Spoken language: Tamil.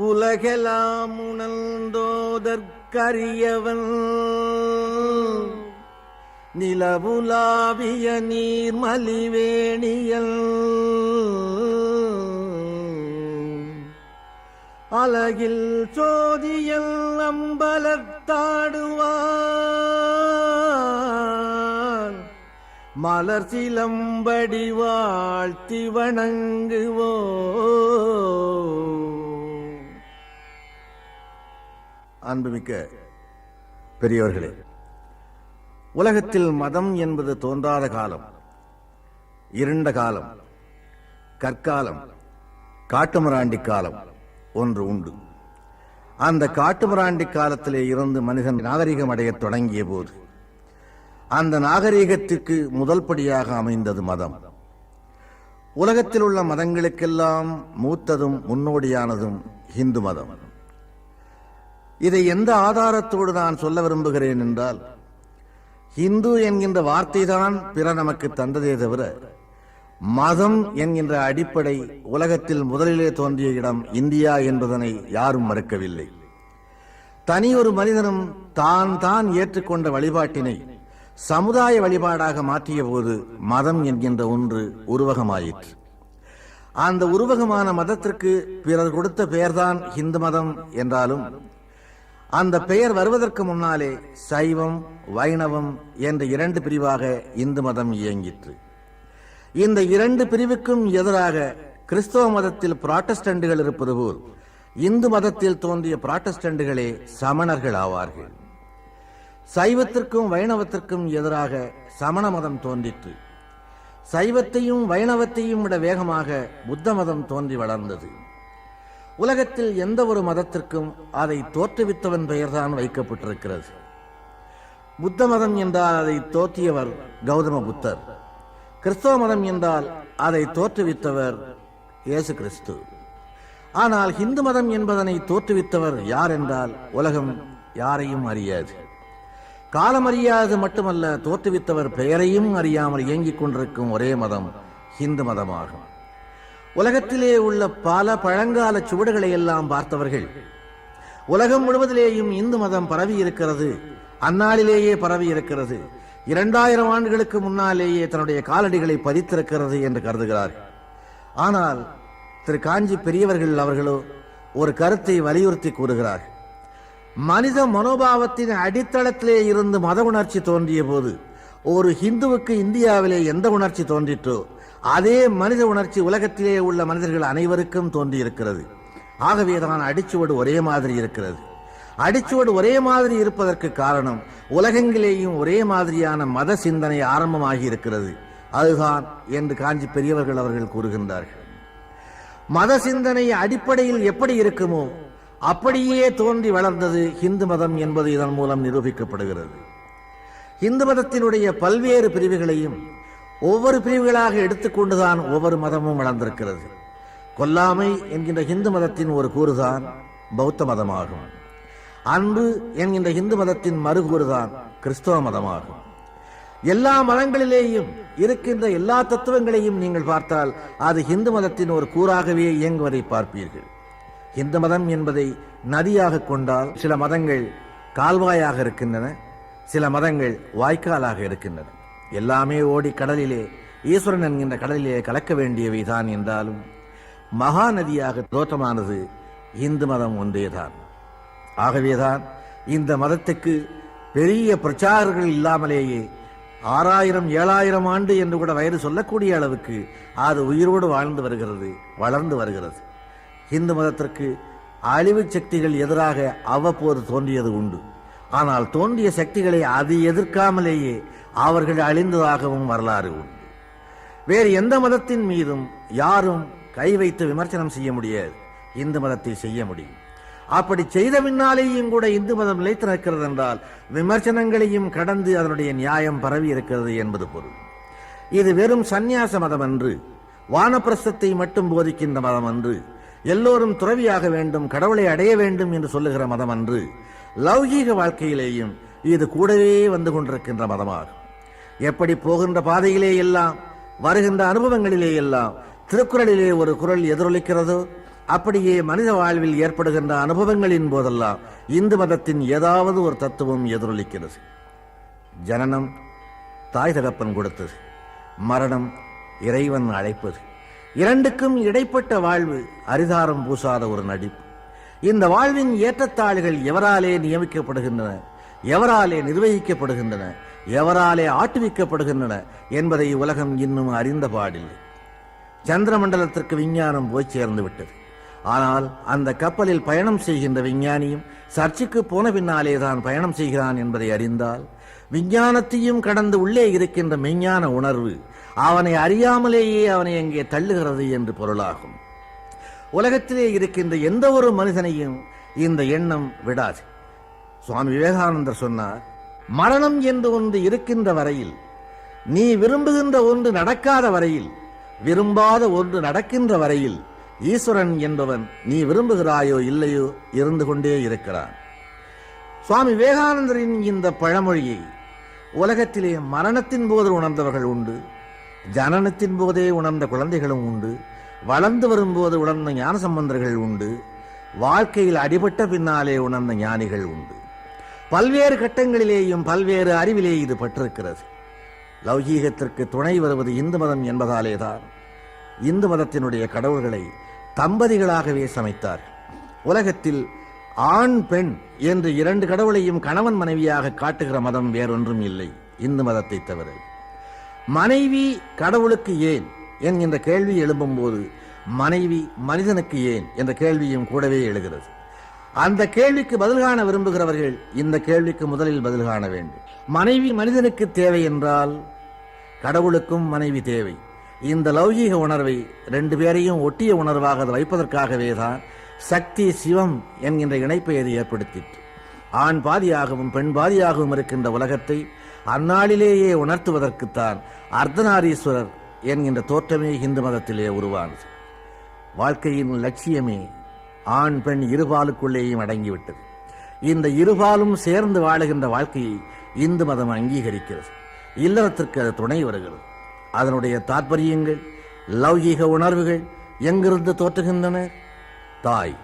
உலகெலாம் உணர்ந்தோதற்கரியவன். நிலவுலாவிய நீர்மலிவேணியல். அலகில் சோதியல் அம்பலத்தாடுவான் மலர் சிலம்படி வாழ்த்தி வணங்குவோ அன்புமிக்க பெரியவர்களே உலகத்தில் மதம் என்பது தோன்றாத காலம் இருண்ட காலம் கற்காலம் காட்டுமராண்டி காலம் ஒன்று உண்டு. அந்த காட்டுமராண்டி காலத்திலே இருந்து மனிதன் நாகரிகம் அடையத் தொடங்கிய போது அந்த நாகரிகத்திற்கு முதல் படியாக அமைந்தது மதம். உலகத்தில் உள்ள மதங்களுக்கெல்லாம் மூத்ததும் முன்னோடியானதும் இந்து மதம். இதை எந்த ஆதாரத்தோடு நான் சொல்ல விரும்புகிறேன் என்றால் இந்து என்கின்ற வார்த்தைதான் பிற நமக்கு தந்ததே தவிர மதம் என்கின்ற அடிப்படை உலகத்தில் முதலிலே தோன்றிய இடம் இந்தியா என்பதனை யாரும் மறுக்கவில்லை. தனி ஒரு மனிதனும் தான் தான் ஏற்றுக்கொண்ட வழிபாட்டினை சமுதாய வழிபாடாக மாற்றிய போது மதம் என்கின்ற ஒன்று உருவகமாயிற்று. அந்த உருவகமான மதத்திற்கு பிறர் கொடுத்த பெயர்தான் இந்து மதம் என்றாலும் அந்த பெயர் வருவதற்கு முன்னாலே சைவம் வைணவம் என்ற இரண்டு பிரிவாக இந்து மதம் இயங்கிற்று. இந்த இரண்டு பிரிவுக்கும் எதிராக கிறிஸ்தவ மதத்தில் புராட்டஸ்டண்டுகள் இருப்பது போல் இந்து மதத்தில் தோன்றிய புராட்டஸ்டண்டுகளே சமணர்கள் ஆவார்கள். சைவத்திற்கும் வைணவத்திற்கும் எதிராக சமண மதம் தோன்றிற்று. சைவத்தையும் வைணவத்தையும் விட வேகமாக புத்த மதம் தோன்றி வளர்ந்தது. உலகத்தில் எந்த ஒரு மதத்திற்கும் அதை தோற்றுவித்தவன் பெயர்தான் வைக்கப்பட்டிருக்கிறது. புத்த மதம் என்றால் அதை தோற்றியவர் கௌதம புத்தர். கிறிஸ்தவ மதம் என்றால் அதை தோற்றுவித்தவர் இயேசு கிறிஸ்து. ஆனால் இந்து மதம் என்பதனை தோற்றுவித்தவர் யார் என்றால் உலகம் யாரையும் அறியாது. காலம் அறியாது மட்டுமல்ல தோற்றுவித்தவர் பெயரையும் அறியாமல் இயங்கிக் கொண்டிருக்கும் ஒரே மதம் இந்து மதமாகும். உலகத்திலே உள்ள பல பழங்கால சுவடுகளை எல்லாம் பார்த்தவர்கள் உலகம் முழுவதிலேயும் இந்து மதம் பரவி இருக்கிறது அந்நாளிலேயே பரவி இருக்கிறது இரண்டாயிரம் ஆண்டுகளுக்கு முன்னாலேயே தன்னுடைய காலடிகளை பதித்திருக்கிறது என்று கருதுகிறார் ஆனால் திரு காஞ்சி பெரியவர்கள் அவர்களோ ஒரு கருத்தை வலியுறுத்தி கூறுகிறார் மனித மனோபாவத்தின் அடித்தளத்திலே இருந்து மத உணர்ச்சி தோன்றிய போது ஒரு ஹிந்துவுக்கு இந்தியாவிலே எந்த உணர்ச்சி தோன்றிற்றோ அதே மனித உணர்ச்சி உலகத்திலே உள்ள மனிதர்கள் அனைவருக்கும் தோன்றியிருக்கிறது. ஆகவே தான் அடிச்சுவடு ஒரே மாதிரி இருக்கிறது. அடிச்சுவடு ஒரே மாதிரி இருப்பதற்கு காரணம் உலகெங்கிலேயும் ஒரே மாதிரியான மத சிந்தனை ஆரம்பமாகி இருக்கிறது. அதுதான் என்று காஞ்சி பெரியவர்கள் அவர்கள் கூறுகின்றார்கள். மத சிந்தனை அடிப்படையில் எப்படி இருக்குமோ அப்படியே தோன்றி வளர்ந்தது இந்து மதம் என்பது இதன் மூலம் நிரூபிக்கப்படுகிறது. இந்து மதத்தினுடைய பல்வேறு பிரிவுகளையும் ஒவ்வொரு பிரிவுகளாக எடுத்துக்கொண்டுதான் ஒவ்வொரு மதமும் வளர்ந்திருக்கிறது. கொல்லாமை என்கின்ற இந்து மதத்தின் ஒரு கூறுதான் பௌத்த மதமாகும். அன்பு என்கின்ற இந்து மதத்தின் மறுகூறுதான் கிறிஸ்தவ மதமாகும். எல்லா மதங்களிலேயும் இருக்கின்ற எல்லா தத்துவங்களையும் நீங்கள் பார்த்தால் அது இந்து மதத்தின் ஒரு கூறாகவே இயங்குவதை பார்ப்பீர்கள். இந்து மதம் என்பதை நதியாக கொண்டால் சில மதங்கள் கால்வாயாக இருக்கின்றன சில மதங்கள் வாய்க்காலாக இருக்கின்றன. எல்லாமே ஓடி கடலிலே ஈஸ்வரன் என்கின்ற கடலிலே கலக்க வேண்டியவைதான் என்றாலும் மகாநதியாக தோற்றமானது இந்து மதம் ஒன்றேதான். ஆகவேதான் இந்த மதத்துக்கு பெரிய பிரச்சாரர்கள் இல்லாமலேயே ஆறாயிரம் ஏழாயிரம் ஆண்டு என்று கூட வயது சொல்லக்கூடிய அளவுக்கு அது உயிரோடு வாழ்ந்து வருகிறது வளர்ந்து வருகிறது. இந்து மதத்திற்கு அழிவு சக்திகள் எதிராக அவ்வப்போது தோன்றியது உண்டு. ஆனால் தோன்றிய சக்திகளை அது எதிர்க்காமலேயே அவர்கள் அழிந்ததாகவும் வரலாறு உண்டு. வேறு எந்த மதத்தின் மீதும் யாரும் கை வைத்து விமர்சனம் செய்ய முடியாது. இந்து மதத்தை செய்ய முடியும். அப்படி செய்த பின்னாலேயும் கூட இந்து மதம் நிலைத்து நிற்கிறது என்றால் விமர்சனங்களையும் கடந்து அதனுடைய நியாயம் பரவி இருக்கிறது என்பது பொருள். இது வெறும் சந்நியாச மதம் என்று வானப்பிரசத்தை மட்டும் போதிக்கின்ற மதம் அன்று எல்லோரும் துறவியாக வேண்டும் கடவுளை அடைய வேண்டும் என்று சொல்லுகிற மதம் அன்று லௌகீக வாழ்க்கையிலேயும் இது கூடவே வந்து கொண்டிருக்கின்ற மதமாகும். எப்படி போகின்ற பாதையிலே எல்லாம் வருகின்ற அனுபவங்களிலே எல்லாம் திருக்குறளிலே ஒரு குரல் எதிரொலிக்கிறதோ அப்படியே மனித வாழ்வில் ஏற்படுகின்ற அனுபவங்களின் போதெல்லாம் இந்து மதத்தின் ஏதாவது ஒரு தத்துவம் எதிரொலிக்கிறது. ஜனனம் தாய் தகப்பன் கொடுத்தது. மரணம் இறைவன் அழைப்பது. இரண்டுக்கும் இடைப்பட்ட வாழ்வு அரிதாரம் பூசாத ஒரு நடிப்பு. இந்த வாழ்வின் ஏற்றத்தாழ்கள் எவராலே நியமிக்கப்படுகின்றன? எவராலே நிர்வகிக்கப்படுகின்றன? எவராலே ஆட்டுவிக்கப்படுகின்றன என்பதை உலகம் இன்னும் அறிந்த பாடில்லை. சந்திரமண்டலத்திற்கு விஞ்ஞானம் போய் சேர்ந்து விட்டது. ஆனால் அந்த கப்பலில் பயணம் செய்கின்ற விஞ்ஞானியும் சர்ச்சுக்கு போன பின்னாலே தான் பயணம் செய்கிறான் என்பதை அறிந்தால் விஞ்ஞானத்தையும் கடந்து உள்ளே இருக்கின்ற மெஞ்ஞான உணர்வு அவனை அறியாமலேயே அவனை அங்கே தள்ளுகிறது என்று பொருளாகும். உலகத்திலே இருக்கின்ற எந்த ஒரு மனிதனையும் இந்த எண்ணம் விடாது. சுவாமி விவேகானந்தர் சொன்னார் மரணம் என்று ஒன்று இருக்கின்ற வரையில் நீ விரும்புகின்ற ஒன்று நடக்காத வரையில் விரும்பாத ஒன்று நடக்கின்ற வரையில் ஈஸ்வரன் என்பவன் நீ விரும்புகிறாயோ இல்லையோ இருந்து கொண்டே இருக்கிறான். சுவாமி விவேகானந்தரின் இந்த பழமொழியை உலகத்திலே மரணத்தின் போது உணர்ந்தவர்கள் உண்டு ஜனனத்தின் போதே உணர்ந்த குழந்தைகளும் உண்டு வளர்ந்து வரும்போது உணர்ந்த ஞான சம்பந்தர்கள் உண்டு. வாழ்க்கையில் அடிபட்ட பின்னாலே உணர்ந்த ஞானிகள் உண்டு. பல்வேறு கட்டங்களிலேயும் பல்வேறு அறிவிலே இது பட்டிருக்கிறது லௌகீகத்திற்கு துணை வருவது இந்து மதம் என்பதாலேதான். இந்து மதத்தினுடைய கடவுள்களை தம்பதிகளாகவே சமைத்தார் உலகத்தில் ஆண் பெண் என்று இரண்டு கடவுளையும் கணவன் மனைவியாக காட்டுகிற மதம் வேறொன்றும் இல்லை. இந்து மதத்தை தவிர. மனைவி கடவுளுக்கு ஏன் என்கின்ற கேள்வி எழும்பும்போது மனைவி மனிதனுக்கு ஏன் என்ற கேள்வியும் கூடவே எழுகிறது. அந்த கேள்விக்கு பதில் காண விரும்புகிறவர்கள் இந்த கேள்விக்கு முதலில் பதில் காண வேண்டும். மனைவி மனிதனுக்கு தேவை என்றால் கடவுளுக்கும் மனைவி தேவை. இந்த லௌகீக உணர்வை ரெண்டு பேரையும் ஒட்டிய உணர்வாக அது வைப்பதற்காகவே தான் சக்தி சிவம் என்கின்ற இணைப்பை அது ஏற்படுத்திற்று. ஆண் பாதியாகவும் பெண் பாதியாகவும் இருக்கின்ற உலகத்தை அந்நாளிலேயே உணர்த்துவதற்குத்தான் அர்த்தநாரீஸ்வரர் என்கின்ற தோற்றமே இந்து மதத்திலே உருவானது. வாழ்க்கையின் லட்சியமே ஆண் பெண் இருபாலுக்குள்ளேயும் அடங்கிவிட்டது. இந்த இருபாலும் சேர்ந்து வாழுகின்ற வாழ்க்கையை இந்து மதம் அங்கீகரிக்கிறது. இல்லறத்திற்கு அது துணை வருகிறது. அதனுடைய தாற்பரியங்கள் லௌகீக உணர்வுகள் எங்கிருந்து தோற்றுகின்றன? தாய்.